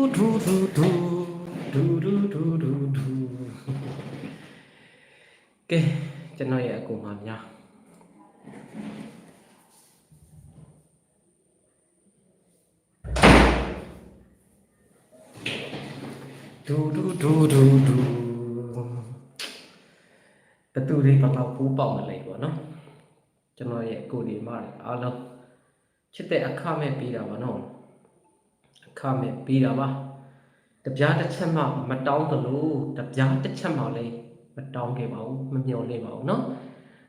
ဒူဒူဒူဒူဒူဒူဒူဒူကဲကျွန်တော်ရဲ့အကူမများဒူဒူဒူဒူဒူဘသူတွေဘယ်တော့ပူးပေါက်မလဲပေါ့နော်ကျွန်တော်ရဲ့အကူဒီမတွေအားလုံးချစ်တဲ့အခမဲ့ပြီးတာပါနော်အ ခမဲ့ပြီးတာပါတပြားတစ်ချက်မှမတောင်းသလိုတပြားတစ်ချက်မှလည်းမတောင်းခဲ့ပါဘူးမမျှော်လင့်ပါဘူးเนาะ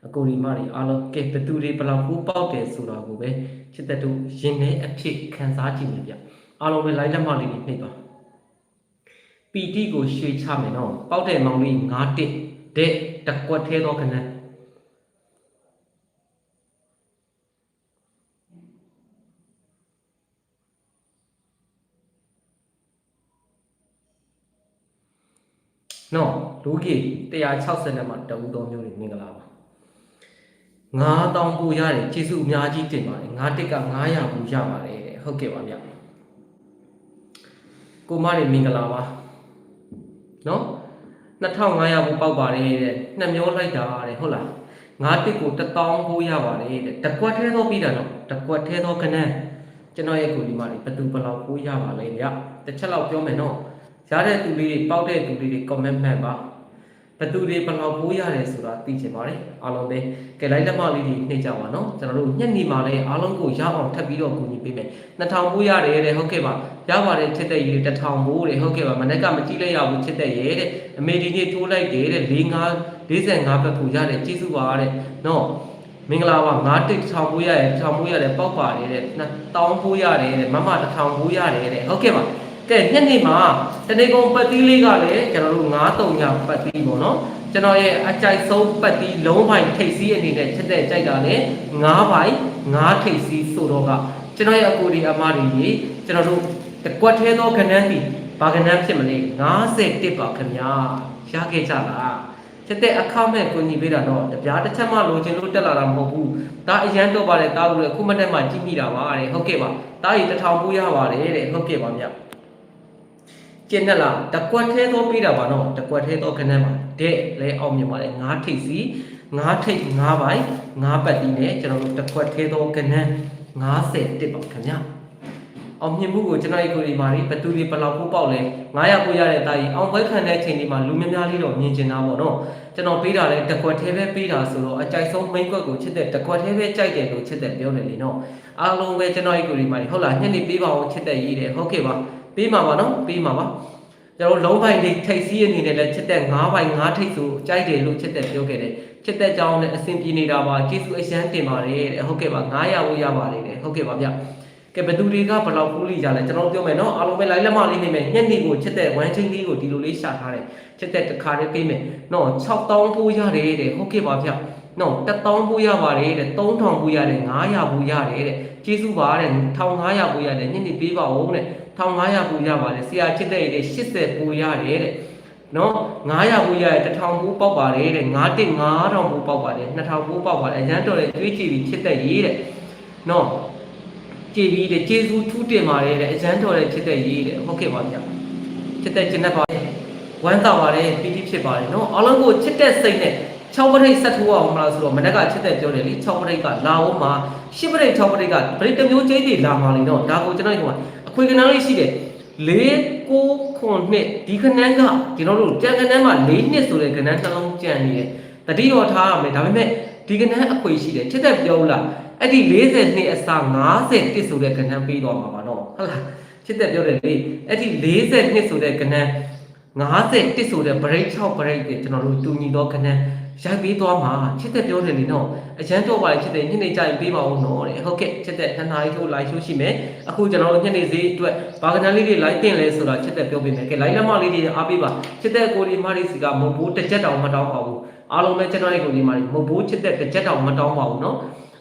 အကိုဒီမတွေအားလုံးကဲဘသူတွေဘယ်လောက်ပူပေါက်တယ်ဆိုတာကိုပဲချစ်တဲ့တို့ရင်ထဲအဖြစ်ခံစားကြည့်နေဗျအားလုံးပဲလိုက်လက်မလေးတွေနှိပ်ပါပီတိကိုရွှေချမယ်နော်ပေါက်တဲ့မောင်လေး9တစ်တဲ့တကွက်သေးသောခဏ နော်လူကြီး160နဲ့မှတဝူတော်မျိုးတွေမင်္ဂလာပါ9000ပူရတယ်ကျေးဇူးအများကြီးတင်ပါတယ်9တစ်က900ပူရပါတယ်တဲ့ဟုတ်ကဲ့ပါဗျကိုမတွေမင်္ဂလာပါနော်2500ပူပေါက်ပါတယ်တဲ့နှစ်မျိုးလိုက်တာတဲ့ဟုတ်လား9တစ်ကို1000ပူရပါတယ်တဲ့တကွက်သေးသောပြီးတာနော်တကွက်သေးသောခဏကျွန်တော်ရဲ့ကိုဒီမတွေဘယ်သူဘယ်လောက်ပူရပါလဲဗျတစ်ချက်လောက်ပြောမယ်နော် ရတဲ့သူလေးတွေပေါက်တဲ့သူလေးတွေ comment မှတ်ပါဘသူတွေဘယ်လောက်ပိုးရတယ်ဆိုတာသိချင်ပါတယ်အားလုံးပဲကဲလိုက်လက်မလေးတွေနှိပ်ကြပါနော်ကျွန်တော်တို့ညက်နေမှာလဲအားလုံးကိုရအောင်ထပ်ပြီးတော့ကူညီပေးမယ်2000ပိုးရတယ်တဲ့ဟုတ်ကဲ့ပါရပါတယ်ချစ်တဲ့ရေ1000ပိုးတဲ့ဟုတ်ကဲ့ပါမနေ့ကမကြည့်လိုက်ရဘူးချစ်တဲ့ရေတဲ့အမေဒီနေ့ထိုးလိုက်တယ်တဲ့45 45ဘက်ပူရတယ်ကျေးဇူးပါတဲ့နော်မင်္ဂလာပါ9တိ1000ပိုးရတယ်1000ပိုးရတယ်ပေါက်ပါတယ်တဲ့1000ပိုးရတယ်တဲ့မမ1000ပိုးရတယ်တဲ့ဟုတ်ကဲ့ပါ ကဲညနေမှာတနေကုန်ပတ်သီးလေးကလည်းကျွန်တော်တို့9တုံညပတ်သီးပေါ့နော်ကျွန်တော်ရဲ့အကြိုက်ဆုံးပတ်သီးလုံးပိုင်းထိပ်စီးအနေနဲ့ချက်တဲ့ကြိုက်တာလည်း9ပိုင်း9ထိပ်စီးဆိုတော့ကကျွန်တော်ရဲ့အကိုဒီအမတွေကြီးကျွန်တော်တို့တကွက်သေးသောခဏန်းဒီဘာခဏန်းဖြစ်မလဲ51ပါခင်ဗျာရခဲ့ကြလားချက်တဲ့အခမဲ့ကိုညီပေးတာတော့တပြားတစ်ချက်မှလိုချင်လို့တက်လာတာမဟုတ်ဘူးဒါအရန်တော့ပါတယ်တားလို့အခုမနေ့မှကြည့်မိတာပါတဲ့ဟုတ်ကဲ့ပါတားရီတစ်ထောင်ပိုးရပါတယ်တဲ့ဟုတ်ကဲ့ပါမြတ် ကျင်းနဲ့လားတကွက်သေးသောပြီးတာပါနော်တကွက်သေးသောခဏမှာတဲ့လဲအောင်မြင်ပါလေငါးထိပ်စီငါးထိပ်ငါးပိုင်းငါးပတ်တီးနဲ့ကျွန်တော်တို့တကွက်သေးသောခဏ90တစ်ပါခင်ဗျာအောင်မြင်မှုကိုကျွန်တော်ဒီကိုဒီမာရီဘသူဒီဘလောက်ပို့ပေါက်လဲ900ပို့ရတဲ့တာကြီးအောင်ပွဲခံတဲ့အချိန်ဒီမှာလူများများလေးတော့မြင်ကျင်တာပေါ့နော်ကျွန်တော်ပေးတာလဲတကွက်သေးပဲပေးတာဆိုတော့အကြိုက်ဆုံး main ကွက်ကိုချစ်တဲ့တကွက်သေးပဲကြိုက်တယ်လို့ချစ်တဲ့ပြောတယ်လေနော်အားလုံးပဲကျွန်တော်ဒီကိုဒီမာရီဟုတ်လားညနေပေးပါအောင်ချစ်တဲ့ရေးတယ်ဟုတ်ကဲ့ပါ ပေးမှာပါနော်ပေးမှာပါကျွန်တော်လုံးပိုင်းလေးထိတ်စီးအနေနဲ့လည်းချက်တဲ့9ပိုင်း9ထိတ်ဆိုကြိုက်တယ်လို့ချက်တဲ့ပြောခဲ့တယ်ချက်တဲ့ကြောင်းနဲ့အဆင်ပြေနေတာပါကျေးဇူးအရန်တင်ပါတယ်တဲ့ဟုတ်ကဲ့ပါ900ဝရပါတယ်တဲ့ဟုတ်ကဲ့ပါဗျကဲဘသူတွေကဘယ်လောက်ပိုးလိကြလဲကျွန်တော်ပြောမယ်နော်အားလုံးပဲလိုက်လက်မလေးနေမယ်ညက်နေကိုချက်တဲ့ဝမ်းချင်းလေးကိုဒီလိုလေးရှာထားတယ်ချက်တဲ့တစ်ခါလေးပေးမယ်နော်6000ပိုးရတယ်တဲ့ဟုတ်ကဲ့ပါဗျနော်1000ပိုးရပါတယ်တဲ့3000ပိုးရတယ်900ပိုးရတယ်တဲ့ကျေးဇူးပါတဲ့1500ပိုးရတယ်ညက်နေပေးပါဦးတဲ့ 1500ပူရပါတယ်ဆရာချစ်တဲ့ရေ80ပူရတယ်တဲ့နော်900ပူရတယ်1000ပူပေါက်ပါတယ်တဲ့9တစ်9000ပူပေါက်ပါတယ်2000ပူပေါက်ပါတယ်အရန်တော်တဲ့တွေးကြည့်ပြီးချစ်တဲ့ရေတဲ့နော်ကြည်ပြီးတဲ့ကျေးဇူးထူးတင်ပါတယ်တဲ့အရန်တော်တဲ့ချစ်တဲ့ရေတဲ့ဟုတ်ကဲ့ပါဗျာချစ်တဲ့ကျင်တဲ့ပါဝမ်းသာပါတယ်ပီတိဖြစ်ပါတယ်နော်အားလုံးကိုချစ်တဲ့စိတ်နဲ့6ပရိတ်ဆက်ထိုးအောင်မလားဆိုတော့မနေ့ကချစ်တဲ့ပြောတယ်လေ6ပရိတ်ကလာအောင်မှာ10ပရိတ်6ပရိတ်ကပရိတ်တစ်မျိုးကျိန်းတွေလာမှာလေနော်ဒါကိုကျွန်တော်ဒီမှာ အခွေကဏ္ဍလေးရှိတယ်၄၉ခုနှစ်ဒီကဏ္ဍကကျွန်တော်တို့ကြံကဏ္ဍမှာ၄နှစ်ဆိုတဲ့ကဏ္ဍနှလုံးကြံနေတယ်တတိတော်ထားရမယ်ဒါပေမဲ့ဒီကဏ္ဍအခွေရှိတယ်ချစ်တဲ့ပြောလားအဲ့ဒီ40နှစ်အစား50တစ်ဆိုတဲ့ကဏ္ဍပေးတော့မှာပါနော်ဟုတ်လားချစ်တဲ့ပြောတယ်လေအဲ့ဒီ40နှစ်ဆိုတဲ့ကဏ္ဍ50တစ်ဆိုတဲ့ break 6 break တွေကျွန်တော်တို့တူညီသောကဏ္ဍ ရိုက်ပေးသွားမှာချစ်တဲ့ပြောတယ်လေနော်အရန်တော့ပါလေချစ်တဲ့ညနေကြရင်ပေးပါဦးနော်တဲ့ဟုတ်ကဲ့ချစ်တဲ့နှစ်နာရီထိုး live show ရှိမယ်အခုကျွန်တော်တို့ညနေဈေးအတွက်ဘာကဏ္ဍလေးတွေ live တင်လဲဆိုတာချစ်တဲ့ပြောပေးမယ်ကဲ live လက်မလေးတွေအားပေးပါချစ်တဲ့ကိုဒီမာရီစီကမဟုတ်ဘူးတစ်ချက်တောင်မတောင်းပါဘူးအားလုံးပဲကျွန်တော်ရဲ့ကိုဒီမာရီမဟုတ်ဘူးချစ်တဲ့တစ်ချက်တောင်မတောင်းပါဘူးနော်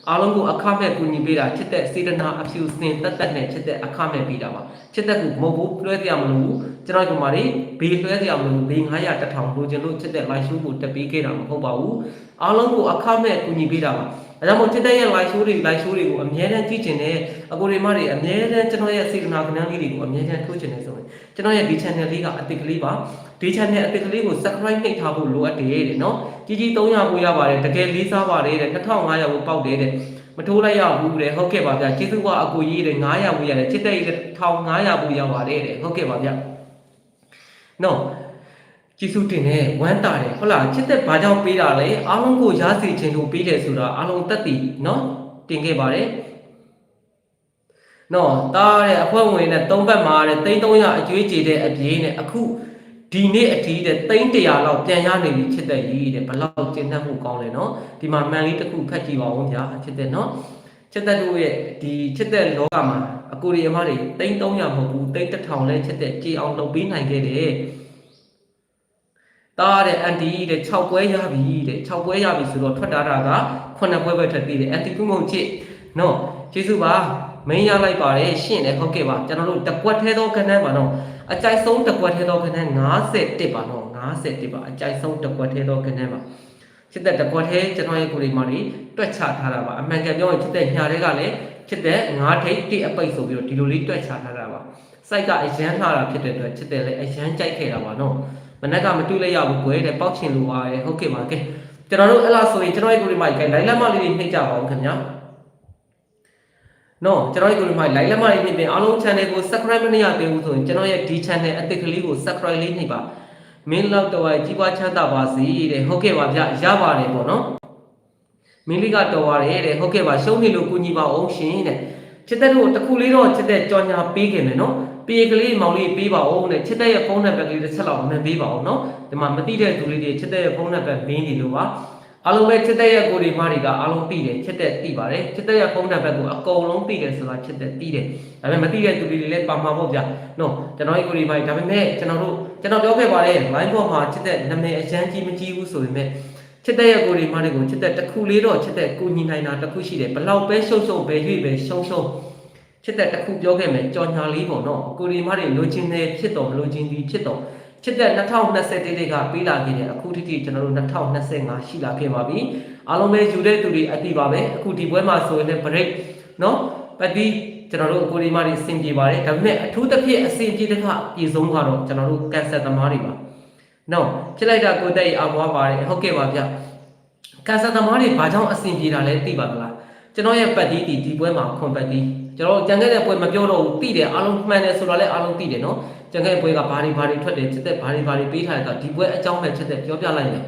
အားလုံးကိုအခမဲ့ကူညီပေးတာချစ်တဲ့စေတနာအဖြူစင်တက်တက်နဲ့ချစ်တဲ့အခမဲ့ပေးတာပါချစ်တဲ့ကူမဟုတ်ဘူးလွှဲပြရမလို့ကျွန်တော်ဒီမှာနေဘေးလွှဲပြရမလို့ဘေး900တထောင်လိုချင်လို့ချစ်တဲ့ live show ကိုတက်ပေးခဲ့တာမဟုတ်ပါဘူးအားလုံးကိုအခမဲ့ကူညီပေးတာပါဒါကြောင့်မို့ချစ်တဲ့ရဲ့ live show တွေ live show တွေကိုအမြဲတမ်းကြည့်ကျင်တယ်အကိုတွေမတွေအမြဲတမ်းကျွန်တော်ရဲ့စေတနာကဏ္ဍလေးတွေကိုအမြဲတမ်းထိုးကျင်နေဆိုရင်ကျွန်တော်ရဲ့ဒီ channel လေးကအသစ်ကလေးပါဒီ channel အသစ်ကလေးကို subscribe နှိပ်ထားဖို့လိုအပ်တယ်တဲ့နော်ကြီးကြီး300ပို့ရပါတယ်တကယ်လေးစားပါတယ်တဲ့2500ကိုပေါက်တယ်တဲ့မထိုးလိုက်ရဘူးတဲ့ဟုတ်ကဲ့ပါဗျာကျေးဇူးကအကိုကြီးတဲ့900ပို့ရတယ်ချစ်တဲ့1500ပို့ရပါတယ်တဲ့ဟုတ်ကဲ့ပါဗျာနော်ကျေးဇူးတင်တယ်ဝမ်းတာတယ်ဟုတ်လားချစ်တဲ့ဘာကြောင့်ပေးတာလဲအားလုံးကိုရားစီခြင်းလို့ပေးတယ်ဆိုတာအားလုံးတက်တည်နော်တင်ခဲ့ပါတယ် နော်တားတဲ့အဖွဲ့ဝင်နဲ့၃ဘက်မှာတဲ့3300အကျွေးကြေတဲ့အပြေးနဲ့အခုဒီနေ့အထိတဲ့300လောက်ပြန်ရနေပြီချစ်တဲ့ကြီးတဲ့ဘလောက်ကျဉ်တတ်မှုကောင်းလဲနော်ဒီမှာမှန်လေးတစ်ခုဖတ်ကြည့်ပါဦးဗျာချစ်တဲ့နော်ချစ်တဲ့တို့ရဲ့ဒီချစ်တဲ့လောကမှာအကိုရီအမတွေ3300မဟုတ်ဘူး3000လဲချစ်တဲ့ကြည်အောင်လုပ်ပေးနိုင်ခဲ့တယ်တားတဲ့အန်တီတဲ့6ပွဲရပြီတဲ့6ပွဲရပြီဆိုတော့ထွက်တာတာက9ပွဲပဲထွက်သေးတယ်အန်တီကုမုံချစ်နော် ကျေးဇူးပါမင်းရလိုက်ပါတယ်ရှင့်လည်းဟုတ်ကဲ့ပါကျွန်တော်တို့တကွက်သေးသောခဏန်းပါနော်အကြိုက်ဆုံးတကွက်သေးသောခဏန်း51ပါနော်51ပါအကြိုက်ဆုံးတကွက်သေးသောခဏန်းပါချစ်တဲ့တကွက်သေးကျွန်တော်ရဲ့ကိုယ်လေးမလေးတွက်ချထားတာပါအမှန်ကန်ပြောရင်ချစ်တဲ့ညာတွေကလည်းချစ်တဲ့9ထိပ်တိအပိတ်ဆိုပြီးတော့ဒီလိုလေးတွက်ချထားတာပါစိုက်ကအရန်လှတာဖြစ်တဲ့အတွက်ချစ်တဲ့လည်းအရန်ကြိုက်ခဲ့တာပါနော်မနက်ကမတွေ့လိုက်ရဘူးကွယ်တဲ့ပေါက်ချင်လိုပါရဲ့ဟုတ်ကဲ့ပါကဲကျွန်တော်တို့အဲ့လားဆိုရင်ကျွန်တော်ရဲ့ကိုယ်လေးမကြီးကလိုင်းလက်မလေးတွေနှိပ်ကြပါဦးခင်ဗျာ နော်ကျွန်တော်ရဲ့ကိုယ်လေးမကြီး live လက်မလေးနှိပ်ပြီးအားလုံး channel ကို subscribe မလုပ်ရသေးဘူးဆိုရင်ကျွန်တော်ရဲ့ဒီ channel အသစ်ကလေးကို subscribe လေးနှိပ်ပါမင်းလောက်တော့ကြီးပွားချမ်းသာပါစေတဲ့ဟုတ်ကဲ့ပါဗျရပါတယ်ပေါ့နော်မင်းလေးကတော်ပါတယ်တဲ့ဟုတ်ကဲ့ပါရှုံးနေလို့ကိုကြီးပါအောင်ရှင်တဲ့ချစ်တဲ့တို့တခုလေးတော့ချစ်တဲ့ကြော်ညာပေးခင်မယ်နော်ပြေကလေးမောင်လေးပေးပါဦးတဲ့ချစ်တဲ့ရဲ့ဖုန်းနံပါတ်ကလေးတစ်ချက်လောက်မှန်ပေးပါဦးနော်ဒီမှာမသိတဲ့သူလေးတွေချစ်တဲ့ရဲ့ဖုန်းနံပါတ်မင်းနေလို့ပါ အားလုံးပဲချစ်တဲ့ရဲ့ကိုဒီမတွေကအားလုံးသိတယ်ချစ်တဲ့သိပါတယ်ချစ်တဲ့ရဲ့ဖုန်းနံပါတ်ကိုအကုန်လုံးသိတယ်ဆိုတာချစ်တဲ့သိတယ်ဒါပေမဲ့မသိတဲ့သူတွေလည်းပါမှာပေါ့ဗျာနော်ကျွန်တော်ရဲ့ကိုဒီမတွေဒါပေမဲ့ကျွန်တော်တို့ကျွန်တော်ပြောခဲ့ပါတယ် line ပေါ်မှာချစ်တဲ့နာမည်အရန်ကြီးမကြီးဘူးဆိုပေမဲ့ချစ်တဲ့ရဲ့ကိုဒီမတွေကိုချစ်တဲ့တစ်ခုလေးတော့ချစ်တဲ့ကိုညီနိုင်တာတစ်ခုရှိတယ်ဘလောက်ပဲရှုံရှုံပဲရွေ့ပဲရှုံရှုံချစ်တဲ့တစ်ခုပြောခဲ့မယ်ကြော်ညာလေးပေါ့နော်ကိုဒီမတွေလိုချင်တယ်ဖြစ်တော့မလိုချင်သည်ဖြစ်တော့ ချစ်တဲ့2020တိတိကပေးလာခဲ့တယ်အခုထိထိကျွန်တော်တို့2025ရှိလာခဲ့ပါပြီအားလုံးပဲယူတဲ့သူတွေအတိပါပဲအခုဒီပွဲမှာဆိုရင်လည်း break နော်ပတ်ပြီးကျွန်တော်တို့ကိုဒီမတွေအဆင်ပြေပါတယ်ဒါပေမဲ့အထူးသဖြင့်အဆင်ပြေတဲ့ကပြည်ဆုံးကတော့ကျွန်တော်တို့ကန်ဆယ်သမားတွေပါနော်ဖြစ်လိုက်တာကိုယ်တက်ရအောင်ွားပါတယ်ဟုတ်ကဲ့ပါဗျကန်ဆယ်သမားတွေဘာကြောင့်အဆင်ပြေတာလဲသိပါမလားကျွန်တော်ရဲ့ပတ်တီးဒီဒီပွဲမှာခွန်ပတ်တီး ကျွန်တော်ကြံခဲ့တဲ့ပွဲမပြောတော့ဘူးသိတယ်အားလုံးမှန်တယ်ဆိုတော့လည်းအားလုံးသိတယ်နော်ကြံခဲ့တဲ့ပွဲကဘာတွေဘာတွေထွက်တယ်ချက်တဲ့ဘာတွေဘာတွေပေးထားတယ်ဆိုတော့ဒီပွဲအကြောင်းပဲချက်တဲ့ပြောပြလိုက်မယ်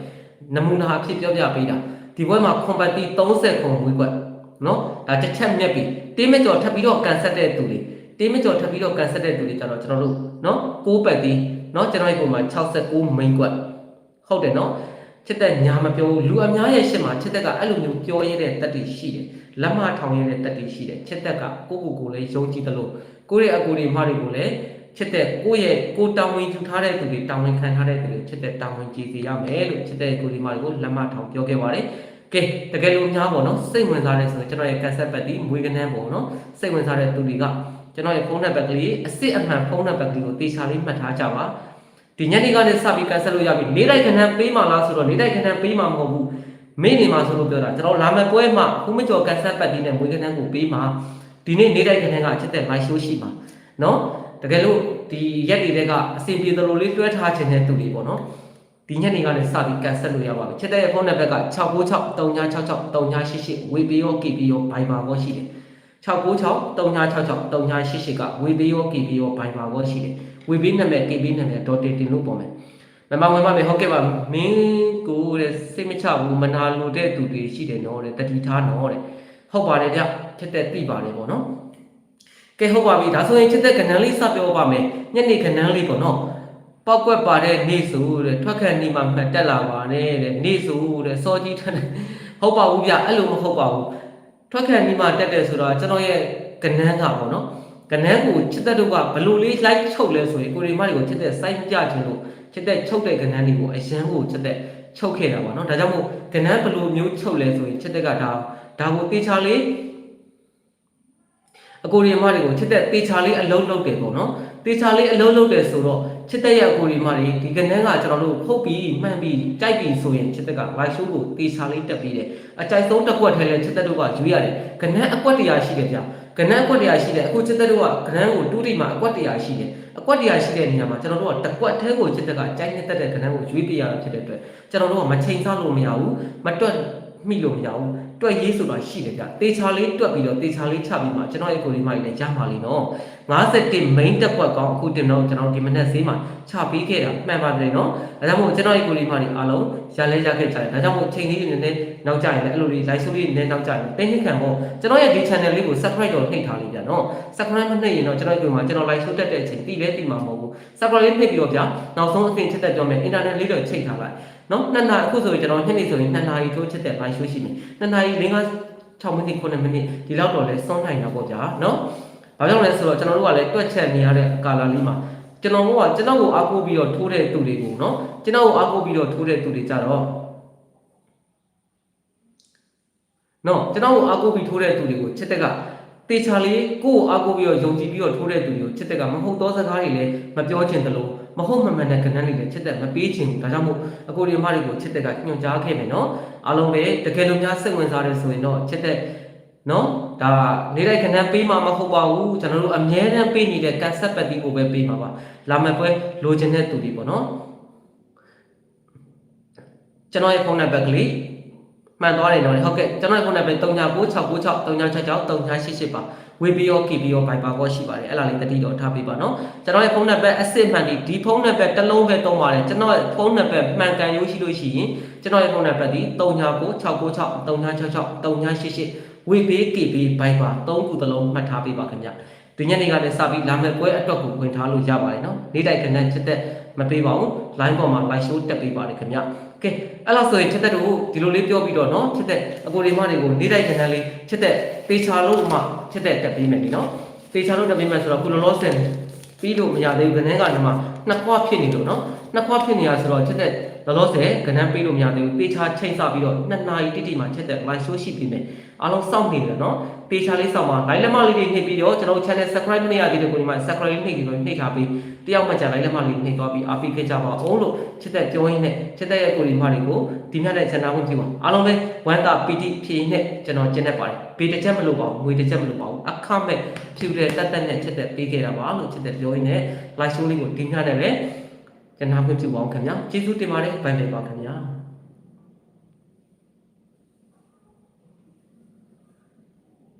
နမူနာအဖြစ်ပြောပြပေးတာဒီပွဲမှာခွန်ပတ်တီး30ခွန်ဝေးကွက်နော်ဒါတစ်ချက်မြက်ပြီတေးမကျော်ထပ်ပြီးတော့ကန်ဆက်တဲ့သူတွေတေးမကျော်ထပ်ပြီးတော့ကန်ဆက်တဲ့သူတွေကျတော့ကျွန်တော်တို့နော်6ပတ်တီးနော်ကျွန်တော်ရဲ့ပုံမှာ69 main ကွက်ဟုတ်တယ်နော်ချစ်တဲ့ညာမပြောဘူးလူအများရဲ့ရှစ်မှာချစ်တဲ့ကအဲ့လိုမျိုးပြောရတဲ့တက်တည်ရှိတယ် လက်မထောင်ရတဲ့တက်တည်ရှိတယ်ချစ်တဲ့ကကိုကိုကိုလည်းယုံကြည်တယ်လို့ကိုယ့်ရဲ့အကူတွေမတွေကိုလည်းချစ်တဲ့ကိုယ့်ရဲ့ကိုတောင်းဝင်ယူထားတဲ့သူတွေတောင်းဝင်ခံထားတဲ့သူတွေချစ်တဲ့တောင်းဝင်ကြည်စီရမယ်လို့ချစ်တဲ့ကိုဒီမတွေကိုလက်မထောင်ပြောခဲ့ပါတယ်ကဲတကယ်လို့များပေါ့နော်စိတ်ဝင်စားတဲ့ဆိုရင်ကျွန်တော်ရဲ့ cassette ပတ်ဒီမွေးကနန်းပေါ့နော်စိတ်ဝင်စားတဲ့သူတွေကကျွန်တော်ရဲ့ဖုန်းနံပါတ်ကလေးအစ်စ်အမှန်ဖုန်းနံပါတ်ကလေးကိုတေချာလေးမှတ်ထားကြပါဒီညနေကနေစပြီး cancel လို့ရပြီနေတိုင်းခဏပေးမှလားဆိုတော့နေတိုင်းခဏပေးမှမဟုတ်ဘူး မင်းနေမှာဆိုလို့ပြောတာကျွန်တော်လာမယ့်ပွဲမှာခုမကျော် cancel ပတ်ဒီနဲ့မွေးကနန်းကိုပေးမှဒီနေ့နေတိုင်းခဏကအချက်တဲ့ live show ရှိမှာနော်တကယ်လို့ဒီရက်တွေတဲကအစီပြေသလိုလေးတွဲထားခြင်းတဲ့သူတွေပေါ့နော်ဒီညနေကလည်းစပြီးကန်ဆက်လို့ရပါပြီချက်တဲ့ဖုန်းနံပါတ်က696 3966 3988ဝေပေးရော KB ရော Viber ရောရှိတယ်696 3966 3988ကဝေပေးရော KB ရော Viber ရောရှိတယ်ဝေပေးနာမည် KB နာမည်ဒေါ်တင်တင်လို့ပေါ်မယ် မမဝင်ပါမယ်ဟုတ်ကဲ့ပါမင်းကိုတဲ့စိတ်မချဘူးမနာလိုတဲ့သူတွေရှိတယ်နော်တဲ့တတိထားနော်တဲ့ဟုတ်ပါတယ်ဗျချက်တဲ့သိပါတယ်ပေါ့နော်ကဲဟုတ်ပါပြီဒါဆိုရင်ချစ်တဲ့ကဏ္ဍလေးစပြောပါမယ်ညနေကဏ္ဍလေးပေါ့နော်ပောက်ကွက်ပါတဲ့နေဆိုတဲ့ထွက်ခဏနေမှာမှတ်တက်လာပါနဲ့တဲ့နေဆိုတဲ့စောကြီးထက်ဟုတ်ပါဘူးဗျအဲ့လိုမဟုတ်ပါဘူးထွက်ခဏနေမှာတက်တယ်ဆိုတော့ကျွန်တော်ရဲ့ကဏ္ဍကပေါ့နော်ကဏ္ဍကိုချစ်တဲ့တို့ကဘလို့လေး like ချုပ်လဲဆိုရင်ကိုရီမတွေကိုချစ်တဲ့ site ကြခြင်းလို့ ချစ်တဲ့ချုပ်တဲ့ကဏ္ဍလေးကိုအရန်ကိုချစ်တဲ့ချုပ်ခဲ့တာပေါ့နော်ဒါကြောင့်မို့ကဏ္ဍဘလို့မျိုးချုပ်လဲဆိုရင်ချစ်တဲ့ကဒါဒါကိုတေချာလေးအကိုရီမတွေကိုချစ်တဲ့တေချာလေးအလုံးလုံးတယ်ပေါ့နော်တေချာလေးအလုံးလုံးတယ်ဆိုတော့ချစ်တဲ့ရဲ့အကိုဒီမတွေဒီကနန်းကကျွန်တော်တို့ဖုတ်ပြီးမှန်ပြီးကြိုက်ပြီးဆိုရင်ချစ်တဲ့က live show ကိုတေချာလေးတက်ပြီးတယ်အကြိုက်ဆုံးတစ်ကွက်ထဲလဲချစ်တဲ့တို့ကယူရတယ်ကနန်းအကွက်တရားရှိတယ်ဗျ ကနန်းအကွက်တရားရှိတယ်အခုချစ်တဲ့တို့ကကနန်းကိုတူးတိမှာအကွက်တရားရှိတယ်အကွက်တရားရှိတဲ့နေရာမှာကျွန်တော်တို့ကတစ်ကွက်ထဲကိုချစ်တဲ့ကကြိုက်နေတတ်တဲ့ကနန်းကိုယူပြရတာဖြစ်တဲ့အတွက်ကျွန်တော်တို့ကမချိန်ဆလို့မရဘူးမတွက်မိလို့မရဘူး တွက်ရေးဆိုတာရှိတယ်ဗျတေချာလေးတွက်ပြီးတော့တေချာလေးချပြီးမှကျွန်တော်ရဲ့ကိုယ်လေးမကြီးလည်းကြားပါလိမ့်နော်51 main တက်ကွက်ကောင်းအခုတင်တော့ကျွန်တော်ဒီမနေ့ဈေးမှာချပေးခဲ့တာမှန်ပါတယ်နော်ဒါကြောင့်မို့ကျွန်တော်ရဲ့ကိုယ်လေးမတွေအားလုံးရလဲရခဲ့ကြတယ်ဒါကြောင့်မို့ချိန်လေးတွေနည်းနည်းနောက်ကျရင်လည်းအဲ့လိုလေး live show လေးနည်းနည်းနောက်ကျရင်တင်းနှိခံပေါ့ကျွန်တော်ရဲ့ဒီ channel လေးကို subscribe တော့နှိပ်ထားလေးပြန်နော် subscribe မနှိပ်ရင်တော့ကျွန်တော်ဒီမှာကျွန်တော် live show တက်တဲ့အချိန်တီးလဲတီးမှာမဟုတ်ဘူး subscribe လေးနှိပ်ပြီးတော့ဗျာနောက်ဆုံးအသင်ချက်တက်ကြောမယ် internet လေးတော့ချိန်ထားလိုက်နော်နှစ်နာအခုဆိုရင်ကျွန်တော်နှစ်နေ့ဆိုရင်နှစ်နာရီထိုးချက်တဲ့ live show ရှိမယ်နှစ်နာရီ၄၅6မိနစ်9မိနစ်ဒီလောက်တော့လဲစွန့်နိုင်တာပေါ့ဗျာနော်ဘာကြောင့်လဲဆိုတော့ကျွန်တော်တို့ကလည်းတွက်ချက်နေရတဲ့ကာလာလေးမှာကျွန်တော်တို့ကကျွန်တော်ကိုအားကိုးပြီးတော့ထိုးတဲ့သူတွေကိုနော်ကျွန်တော်ကိုအားကိုးပြီးတော့ထိုးတဲ့သူတွေကြတော့နော်ကျွန်တော်ကိုအားကိုးပြီးထိုးတဲ့သူတွေကိုချစ်တက်ကတေချာလေးကိုယ့်ကိုအားကိုးပြီးတော့ယုံကြည်ပြီးတော့ထိုးတဲ့သူတွေကိုချစ်တက်ကမဟုတ်သောစကားတွေလည်းမပြောချင်သလို မဟုတ်မမှန်တဲ့ကဏ္ဍတွေလည်းချစ်တက်မပေးချင်ဘူးဒါကြောင့်မို့အကိုဒီမတွေကိုချစ်တက်ကညွှန်ကြားခဲ့မယ်နော်အားလုံးပဲတကယ်လို့များစိတ်ဝင်စားတယ်ဆိုရင်တော့ချစ်တက်နော်ဒါနေလိုက်ခဏပေးမှာမဟုတ်ပါဘူးကျွန်တော်တို့အမြဲတမ်းပေးနေတဲ့ concept ပတ်တီကိုပဲပေးမှာပါလာမယ့်ပွဲလိုချင်တဲ့သူတွေပေါ့နော်ကျွန်တော်ရဲ့ဖုန်းနံပါတ်ကလေးမှန်သွားတယ်နော်ဟုတ်ကဲ့ကျွန်တော်ရဲ့ဖုန်းနံပါတ်399696 3966 3988ပါ ဝေဘီယော KB ယော Viber ကောရှိပါတယ်အဲ့လားလေးတတိတော့ထားပေးပါနော်ကျွန်တော်ရဲ့ဖုန်းနံပါတ်အစစ်မှန်ဒီဒီဖုန်းနံပါတ်တစ်လုံးပဲသုံးပါတယ်ကျွန်တော်ရဲ့ဖုန်းနံပါတ်မှန်ကန်ရိုးရှိလို့ရှိရင်ကျွန်တော်ရဲ့ဖုန်းနံပါတ်ဒီ399696 3966 3988ဝေဘေးကေဘေးဘိုင်ပါသုံးခုသလုံးမှတ်ထားပေးပါခင်ဗျဒီညနေကလည်းစပြီးလာမယ့်ပွဲအတွက်ကိုဝင်ထားလို့ရပါတယ်နော်နေ့တိုက်ကနန်းချက်သက်မပေးပါဘူး line ပေါ်မှာ live show တက်ပေးပါတယ်ခင်ဗျ ကဲအဲ့လောက်ဆိုရင်ချက်သက်တို့ဒီလိုလေးပြောပြီးတော့နော်ချက်သက်အကိုဒီမတွေကိုနေ့တိုက်ကနန်းလေးချက်သက်ပေချာလို့မှချက်သက်တက်ပေးမယ်ဒီနော်ပေချာလို့တက်ပေးမယ်ဆိုတော့ခုလောလောဆယ်ပြီးလို့မရသေးဘူးကနန်းကဒီမှာနှစ်ခွဖြစ်နေလို့နော်နှစ်ခွဖြစ်နေရဆိုတော့ချက်သက် လောလောဆယ်ကနန်းပေးလို့မရသေးဘူးပေချာချိန်ဆပြီးတော့နှစ်နာရီတိတိမှချက်သက် live show ရှိပြီမယ်အားလုံးစောင့်နေတယ်နော်ပေချာလေးစောင့်ပါ line လက်မလေးတွေနှိပ်ပြီးတော့ကျွန်တော်တို့ channel subscribe မနေရသေးတဲ့ကိုဒီမှာ subscribe နှိပ်ပြီးတော့နှိပ်ထားပြီးတယောက်မှကြာ line လက်မလေးနှိပ်သွားပြီးအားပေးခဲ့ကြပါအောင်လို့ချစ်တဲ့ပြောရင်းနဲ့ချစ်တဲ့ရဲ့ကိုဒီမတွေကိုဒီမြတ်တဲ့ channel ကိုကြည့်ပါအားလုံးပဲဝမ်းသာပီတိဖြည့်နဲ့ကျွန်တော်ကျင်းနေပါတယ်ပေတစ်ချက်မလို့ပါဘူးငွေတစ်ချက်မလို့ပါဘူးအခမဲ့ဖြူတဲ့တက်တက်နဲ့ချစ်တဲ့ပေးခဲ့တာပါလို့ချစ်တဲ့ပြောရင်းနဲ့ live show လေးကိုဒီမြတ်နဲ့ပဲ ကျွန်တော်ခွင့်ပြုပါအောင်ခင်ဗျာကျေးဇူးတင်ပါတယ်ဘိုင်ဘိုင်ပါခင်ဗျာ